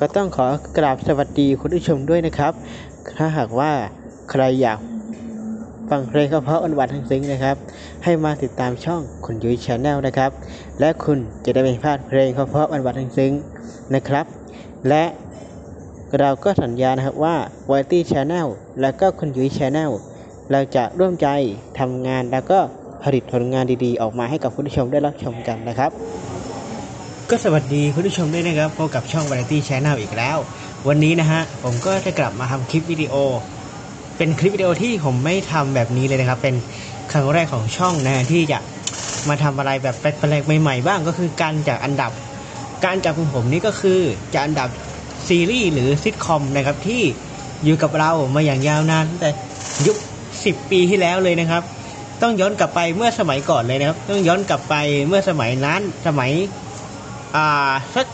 ก็ต้องขอกราบสวัสดีคุณผู้ชมด้วยนะครับ ถ้าหากว่าใครอยากฟังเพลงเพราะอันหวานทั้งซึ้งนะครับ ให้มาติดตามช่องคุณยุ้ยชาแนลนะครับ และคุณจะได้ไม่พลาดเพลงเพราะอันหวานทั้งซึ้งนะครับ และเราก็สัญญานะครับว่า w a i t y Channel และก็คุณยุ้ย Channel เราจะร่วมใจทำงานแล้วก็ผลิตผลงานดีๆ ออกมาให้กับคุณผู้ชมได้รับชมกันนะครับ ก็สวัสดีคุณผู้ชมด้วยนะครับพบกับช่อง Variety Channel อีกแล้ว วันนี้นะฮะผมก็จะกลับมาทำคลิปวิดีโอ เป็นคลิปวิดีโอที่ผมไม่ทำแบบนี้เลยนะครับ เป็นครั้งแรกของช่องนะที่จะมาทำอะไรแบบแปลกๆใหม่ๆบ้างก็คือการจัดอันดับ การจับของผมนี่ก็คือจะอันดับซีรีส์หรือซิทคอมนะครับที่อยู่กับเรามาอย่างยาวนานตั้งแต่ยุค 10 ปีที่แล้วเลยนะครับ ต้องย้อนกลับไปเมื่อสมัยก่อนเลยนะครับ ต้องย้อนกลับไปเมื่อสมัยนั้นสมัย อ่าสัก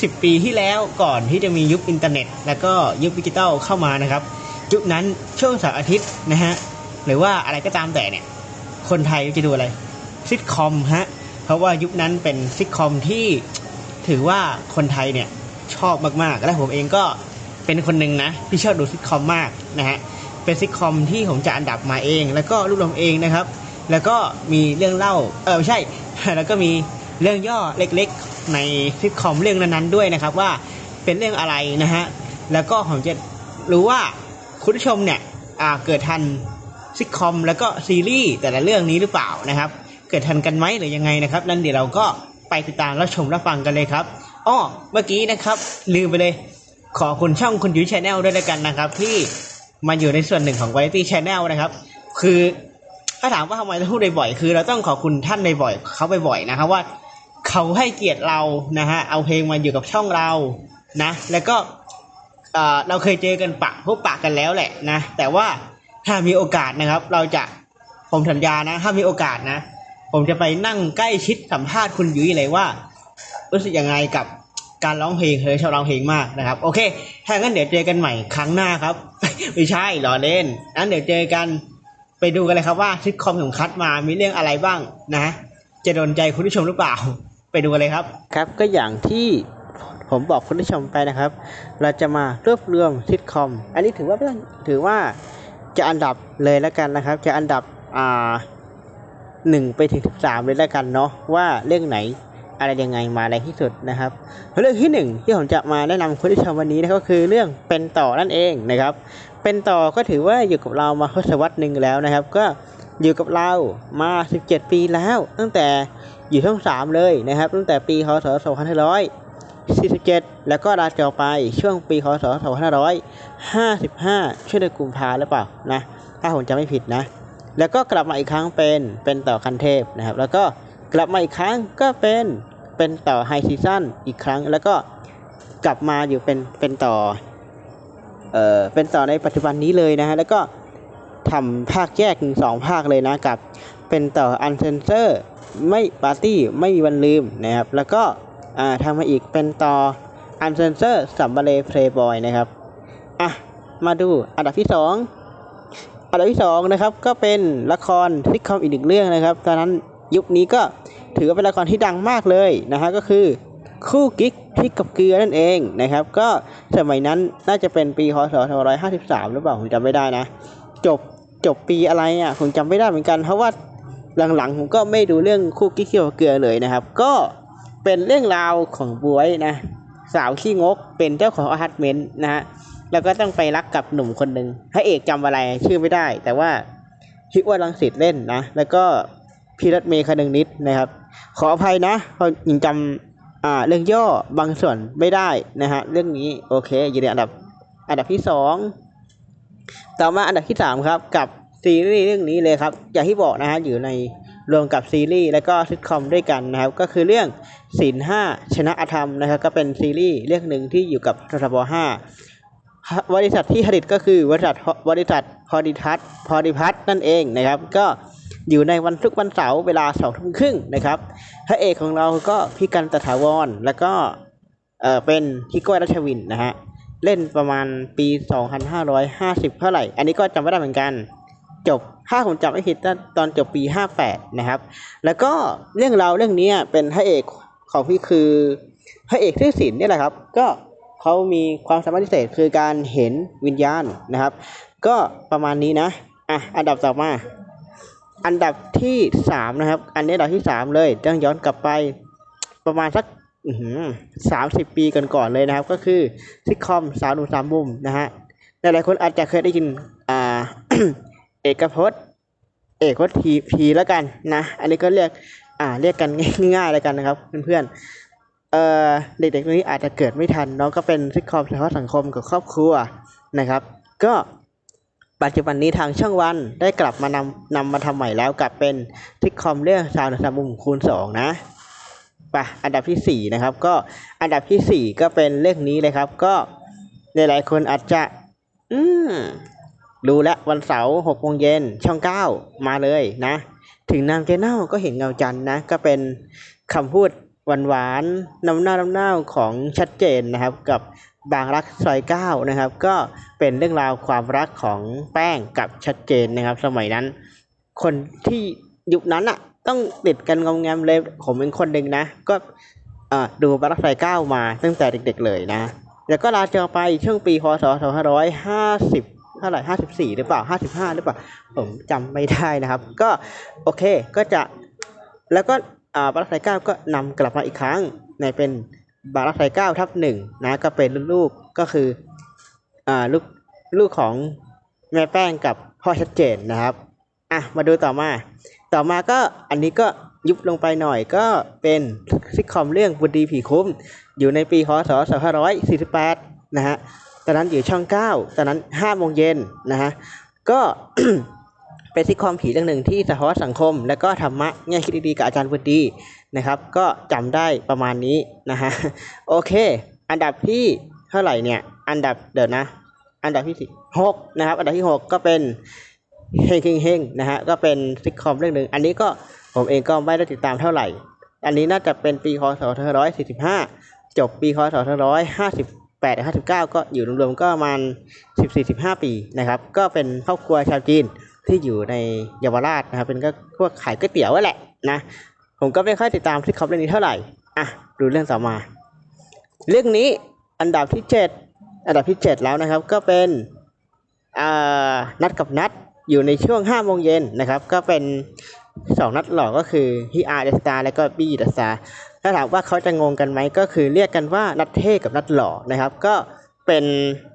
สิบปีที่แล้วก่อนที่จะมียุคอินเทอร์เน็ต แล้วก็ยุคดิจิตอลเข้ามานะครับ ยุคนั้นช่วงเสาร์อาทิตย์นะฮะหรือว่าอะไรก็ตามแต่เนี่ย คนไทยจะดูอะไรซิทคอมฮะเพราะว่ายุคนั้นเป็นซิทคอมที่ถือว่าคนไทยเนี่ยชอบมากๆ และผมเองก็เป็นคนหนึ่งนะที่ชอบดูซิทคอมมากนะฮะเป็นซิทคอมที่ผมจะอันดับมาเอง แล้วก็รวบรวมเองนะครับ แล้วก็มีเรื่องเล่าเออไม่ใช่ แล้วก็มีเรื่องย่อเล็กๆ ในซิทคอมเรื่องนั้นๆด้วยนะครับว่าเป็นเรื่องอะไรนะฮะแล้วก็ผมจะรู้ว่าคุณผู้ชมเนี่ยเกิดทันซิทคอมแล้วก็ซีรีส์แต่ละเรื่องนี้หรือเปล่านะครับ เกิดทันกันไหมหรือยังไงนะครับนั่นเดี๋ยวเราก็ไปติดตามรับชมรับฟังกันเลยครับอ้อเมื่อกี้นะครับ ลืมไปเลย ขอคุณช่องคุณยูชแนลด้วยแล้วกันนะครับ ที่มาอยู่ในส่วนหนึ่งของ v a r i e t y Channel นะครับ คือถ้าถามว่าทำไมต้องพูดบ่อยๆคือเราต้องขอบคุณท่านบ่อยๆเขาบ่อยๆนะครับว่า เขาให้เกียรติเรานะฮะเอาเพลงมาอยู่กับช่องเรานะแล้วก็เอ่อเราเคยเจอกันปะพบปะกันแล้วแหละนะแต่ว่าถ้ามีโอกาสนะครับ เราจะผมสัญญานะ ถ้ามีโอกาสนะ ผมจะไปนั่งใกล้ชิดสัมภาษณ์คุณยุ้ยเลยว่า รู้สึกยังไงกับการร้องเพลงเธอชอบร้องเพลงมากนะครับ โอเคถ้างั้นเดี๋ยวเจอกันใหม่ครั้งหน้าครับ ไม่ใช่หรอเล่นงั้นเดี๋ยวเจอกันไปดูกันเลยครับว่าซิทคอมของคัดมามีเรื่องอะไรบ้างนะ จะโดนใจคุณผู้ชมหรือเปล่า ไปดูกันเลยครับ ครับก็อย่างที่ผมบอกคุณผู้ชมไปนะครับ เราจะมารวบรวมซิทคอม อันนี้ถือว่าถือว่าจะอันดับเลยแล้วกันนะครับ จะอันดับอ่าหนึ่งไปถึงสิบสามเลยแล้วกันเนาะว่าเรื่องไหนอะไรยังไงมาแรงที่สุดนะครับเรื่องที่หนึ่งที่ผมจะมาแนะนำคุณผู้ชมวันนี้นะก็คือเรื่องเป็นต่อนั่นเองนะครับ เป็นต่อก็ถือว่าอยู่กับเรามาทศวรรษหนึ่งแล้วนะครับ ก็อยู่กับเรามา 17 ปีแล้ว ตั้งแต่ อยู่ช่อง 3 เลยนะครับ ตั้งแต่ปีคศ2547 แล้วก็ลาจอไปช่วงปีคศ2555 ช่วงเดือนกุมภาหรือเปล่านะถ้าผมจำไม่ผิดนะ แล้วก็กลับมาอีกครั้งเป็นเป็นต่อคันเทพนะครับ แล้วก็กลับมาอีกครั้งก็เป็นเป็นต่อไฮซีซั่นอีกครั้ง แล้วก็กลับมาอยู่เป็นเป็นต่อเอ่อเป็นต่อในปัจจุบันนี้เลยนะฮะแล้วก็ทำภาคแยกถึงสองภาคเลยนะกับเป็นต่ออันเซนเซอร์ ไม่ปาร์ตี้ไม่มีวันลืมนะครับ แล้วก็อ่าทำมาอีกเป็นต่ออันเซนเซอร์สัมบเลเพลย์บอยนะครับ อะ มาดูอันดับที่สองอันดับที่สองนะครับ ก็เป็นละครซิทคอมอีกหนึ่งเรื่องนะครับ ตอนนั้นยุคนี้ก็ถือว่าเป็นละครที่ดังมากเลยนะฮะก็คือคู่กิ๊กพริกกับเกลือนั่นเองนะครับ ก็สมัยนั้นน่าจะเป็นปีคศ2553 หรือเปล่าผมจำไม่ได้นะ จบจบปีอะไรอะผมจำไม่ได้เหมือนกันเพราะว่า หลังๆผมก็ไม่ดูเรื่องคู่กิ๊กเกี่ยวเกลือเลยนะครับ ก็เป็นเรื่องราวของบวยนะสาวขี้งกเป็นเจ้าของอพาร์ตเมนต์นะฮะแล้วก็ต้องไปรักกับหนุ่มคนหนึ่งพระเอกจำอะไรชื่อไม่ได้ แต่ว่าพี่อ้วนรังสิตเล่นนะ แล้วก็พี่รถเมย์คนึงนิดนะครับ ขออภัยนะเพราะยังจำอ่าเรื่องย่อบางส่วนไม่ได้นะฮะเรื่องนี้โอเคอยู่ในอันดับอันดับที่สองต่อมาอันดับที่สามครับกับ ซีรีส์เรื่องนี้เลยครับ อย่างที่บอกนะฮะอยู่ในรวมกับซีรีส์และก็ซิทคอมด้วยกันนะครับ ก็คือเรื่องศีลห้าชนะอธรรมนะครับ ก็เป็นซีรีส์เรื่องหนึ่งที่อยู่กับททบห้าบริษัทที่ผลิตก็คือบริษัทบริษัทพอดิทัศพอดิพัทนั่นเองนะครับ ก็อยู่ในวันทุกวันเสาร์เวลาสองทุ่มครึ่งนะครับพระเอกของเราก็พี่กันตถาวร แล้วก็เออเป็นพี่ก้อยรัชวินนะฮะเล่นประมาณปี 2550 เท่าไหร่ อันนี้ก็จำไม่ได้เหมือนกัน จบถ้าผมจำไม่ผิดตอนตอนจบปี58นะครับ แล้วก็เรื่องราวเรื่องนี้เป็นพระเอกของพี่คือพระเอกชื่อศิลป์นี่แหละครับ ก็เขามีความสามารถพิเศษคือการเห็นวิญญาณนะครับ ก็ประมาณนี้นะอะอันดับต่อมาอันดับที่สามนะครับ อันนี้อันดับที่สามเลยต้องย้อนกลับไปประมาณสักสามสิบปีก่อนก่อนๆเลยนะครับ ก็คือซิทคอมสาวหนุ่มสามมุมนะฮะหลายๆคนอาจจะเคยได้ยินอ่า เอกพจน์ เอกพจน์ทีพีแล้วกันนะ อันนี้ก็เรียกอ่าเรียกกันง่ายๆแล้วกันนะครับเพื่อนๆเอ่อเด็กๆตรงนี้อาจจะเกิดไม่ทันเนาะก็เป็นซิทคอมสะท้อนสังคมกับครอบครัวนะครับ ก็ปัจจุบันนี้ทางช่องวันได้กลับมานำนำมาทำใหม่แล้วกับเป็นซิทคอมเรื่องสาวหนุ่มสามมุมคูณสองนะไปอันดับที่สี่นะครับ ก็อันดับที่สี่ก็เป็นเรื่องนี้เลยครับ ก็หลายๆคนอาจจะ อืม รู้แล้ววันเสาร์หกโมงเย็นช่องเก้ามาเลยนะ ถึงนามแกเน่าก็เห็นเงาจันทร์นะ ก็เป็นคำพูดหวานๆน้ำหน้าน้ำเน่าของชัดเจนนะครับ กับบางรักซอยเก้านะครับ ก็เป็นเรื่องราวความรักของแป้งกับชัดเจนนะครับ สมัยนั้น คนที่ยุคนั้นอะต้องติดกันงอมแงมเลยผมเป็นคนหนึ่งนะ ก็ดูบารักไซเก้ามาตั้งแต่เด็กๆเลยนะ แล้วก็ลาจอไปช่วงปีพศ2550 เท่าไหร่54หรือเปล่า55หรือเปล่าผมจำไม่ได้นะครับ ก็โอเคก็จะแล้วก็อ่าบารักไซเก้าก็นำกลับมาอีกครั้งในเป็นบารักไซเก้าทับหนึ่งนะก็เป็นลูกก็คืออ่าลูกลูกของแม่แป้งกับพ่อชัดเจนนะครับอะมาดูต่อมา ต่อมาก็อันนี้ก็ยุบลงไปหน่อยก็เป็นซิทคอมเรื่องบุตรดีผีคุ้ม อยู่ในปีคศ2548 นะฮะ อนนั้นอยู่ช่อง 9 ตอนนั้น5โมงเย็นนะฮะก็เป็นซิคอมผีเรื่องหนึ่งที่สะท้อนสังคม และก็ธรรมะแง่คิดดีๆกับอาจารย์บุดีนะครับ ก็จำได้ประมาณนี้นะฮะโอเค อันดับที่เท่าไหร่เนี่ยอันดับเดี๋ยวนะ อันดับที่หกนะครับ อันดับที่หกก็เป็นเฮงเฮงเฮงนะฮะก็เป็นซิทคอมเรื่องหนึ่งอันนี้ก็ผมเองก็ไม่ได้ติดตามเท่าไหร่ อันนี้น่าจะเป็นปีคศ2545 จบปีคศ 2558 59ก็อยู่รวมๆก็ประมาณ14-15ปีนะครับ ก็เป็นครอบครัวชาวจีนที่อยู่ในเยาวราชนะครับ เป็นก็พวกขายก๋วยเตี๋ยวแหละนะ ผมก็ไม่ค่อยติดตามซิทคอมเรื่องนี้เท่าไหร่ อะ ดูเรื่องต่อมา เรื่องนี้อันดับที่7อันดับที่7แล้วนะครับ ก็เป็นนัดกับนัดอยู่ในช่วง5โมงเย็นนะครับ ก็เป็นสองนัดหลอกก็คือฮีอาร์เดสตาและก็บี้เดสตา ถ้าถามว่าเขาจะงงกันไหมก็คือเรียกกันว่านัดเท่กับนัดหล่อนะครับ ก็เป็น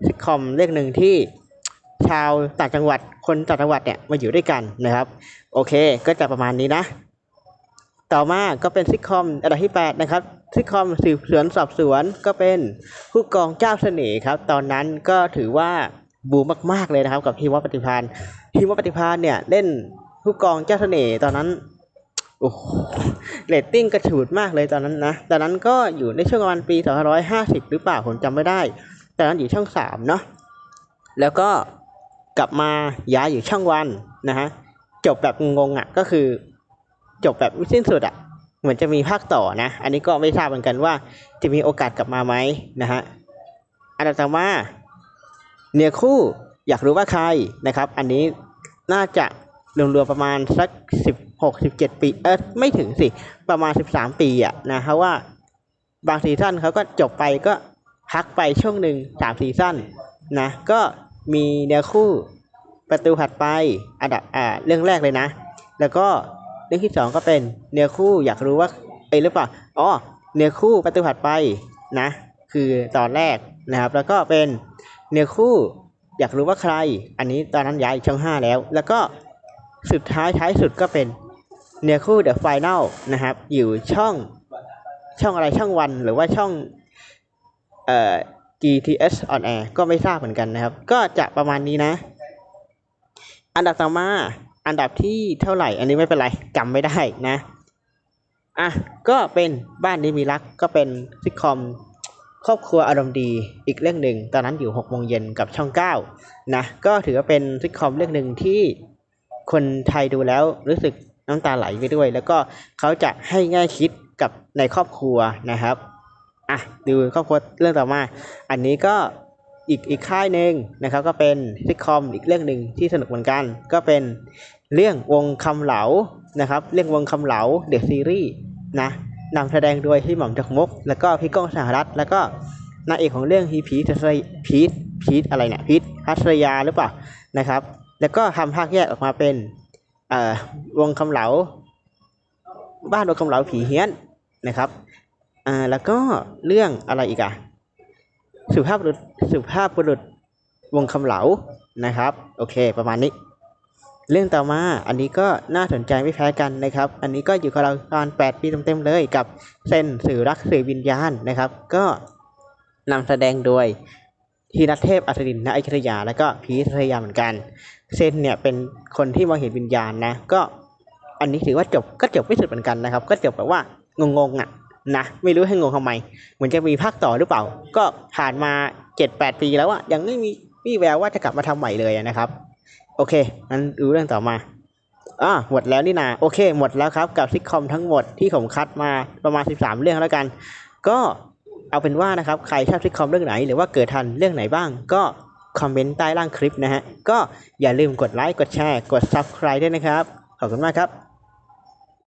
ซิทคอมเรื่องหนึ่งที่ชาวต่างจังหวัดคนต่างจังหวัดเนี่ยมาอยู่ด้วยกันนะครับ โอเคก็จะประมาณนี้นะ ต่อมาก็เป็นซิทคอมอันดับที่8นะครับซิทคอมสืบสวนสอบสวนก็เป็นผู้กองเจ้าเสน่ห์ครับ ตอนนั้นก็ถือว่าบูมมาก ๆเลยนะครับ กับฮิมวัตปฏิพานฮิมวัตปฏิพานเนี่ยเล่นผู้กองเจ้าเสน่ห์ตอนนั้น อ้โหเรตติ้งกระฉูดมากเลยตอนนั้นนะ ตอนนั้นก็อยู่ในช่วงประมาณปี2550 หรือเปล่าผมจำไม่ได้ ตอนนั้นอยู่ช่อง3เนาะ แล้วก็กลับมาย้ายอยู่ช่องวันนะฮะ จบแบบงงๆอะก็คือ จบแบบไม่สิ้นสุดอะ่ะ เหมือนจะมีภาคต่อนะ อันนี้ก็ไม่ทราบเหมือนกันว่า จะมีโอกาสกลับมาไหมนะฮะ อันดับต่อมาเนื้อคู่อยากรู้ว่าใครนะครับ อันนี้น่าจะรวมๆประมาณสักสิหกสิบเจ็ดปี เออไม่ถึงสิ ประมาณสิบสามปีอะนะเพราะว่าบางซีซั่นเขาก็จบไปก็พักไปช่วงหนึ่งสามซีซั่นนะก็มีเนื้อคู่ประตูถัดไปอันดับอ่าเรื่องแรกเลยนะ แล้วก็เรื่องที่สองก็เป็นเนื้อคู่อยากรู้ว่าเอ้หรือเปล่าอ๋อเนื้อคู่ประตูถัดไปนะ คือตอนแรกนะครับ แล้วก็เป็นเนื้อคู่อยากรู้ว่าใคร อันนี้ตอนนั้นย้ายช่องห้าแล้ว แล้วก็สุดท้ายท้ายสุดก็เป็น เนื้อคู่เดอะไฟแนลนะครับ อยู่ช่องช่องอะไรช่องวันหรือว่าช่องเอ่อ GTS on air ก็ไม่ทราบเหมือนกันนะครับ ก็จะประมาณนี้นะ อันดับต่อมาอันดับที่เท่าไหร่ อันนี้ไม่เป็นไรจำไม่ได้นะอะก็เป็นบ้านนี้มีรักก็เป็นซิทคอมครอบครัวอารมณ์ดีอีกเรื่องหนึ่งตอนนั้นอยู่6โมงเย็นกับช่อง9นะก็ถือว่าเป็นซิทคอมเรื่องหนึ่งที่คนไทยดูแล้วรู้สึก น้ำตาไหลไปด้วย แล้วก็เขาจะให้ง่ายคิดกับในครอบครัวนะครับอะดูครอบครัวเรื่องต่อมา อันนี้ก็อีกอีกค่ายหนึ่งนะครับ ก็เป็นซิทคอมอีกเรื่องหนึ่งที่สนุกเหมือนกัน ก็เป็นเรื่องวงคำเหลานะครับ เรื่องวงคำเหลาเดอะซีรีส์นะนำแสดงโดยพี่หม่อมจักมก แล้วก็พี่ก้องสหรัฐ แล้วก็นางเอกของเรื่องฮีพีทพัสยพีทพีทอะไรเนี่ยพีทพัสยาหรือเปล่านะครับ แล้วก็ทำภาคแยกออกมาเป็น อ่อวงคำเหลา บ้านวงคำเหลาผีเฮี้ยนนะครับอ่าแล้วก็เรื่องอะไรอีกอะสุภาพบุรุษสุภาพบุรุษวงคำเหลานะครับ โอเค ประมาณนี้ เรื่องต่อมาอันนี้ก็น่าสนใจไม่แพ้กันนะครับ อันนี้ก็อยู่กับเราประมาณ8ปีเต็มๆเลยกับเส้นสื่อรักสื่อวิญญาณนะครับ ก็นำแสดงโดย ทีนัทเทพอัศดินณอยุธยา แล้วก็พีทยาเหมือนกัน เซนเนี่ยเป็นคนที่มองเห็นวิญญาณนะ ก็อันนี้ถือว่าจบก็จบไม่สุดเหมือนกันนะครับ ก็จบแบบว่างงๆอะนะไม่รู้ให้งงทำไมเหมือนจะมีภาคต่อหรือเปล่า ก็ผ่านมาเจ็ดแปดปีแล้วอะยังไม่มีวี่แววว่าจะกลับมาทำใหม่เลยนะครับ โอเคงั้นดูเรื่องต่อมาอ่าหมดแล้วนี่นาโอเค หมดแล้วครับกับซิทคอมทั้งหมดที่ผมคัดมาประมาณ 13 เรื่องแล้วกัน ก็ เอาเป็นว่านะครับใครชอบซิทคอมเรื่องไหน หรือว่าเกิดทันเรื่องไหนบ้าง ก็คอมเมนต์ใต้ล่างคลิปนะฮะก็อย่าลืมกดไลค์กดแชร์กด Subscribe ด้วยนะครับ ขอบคุณมากครับ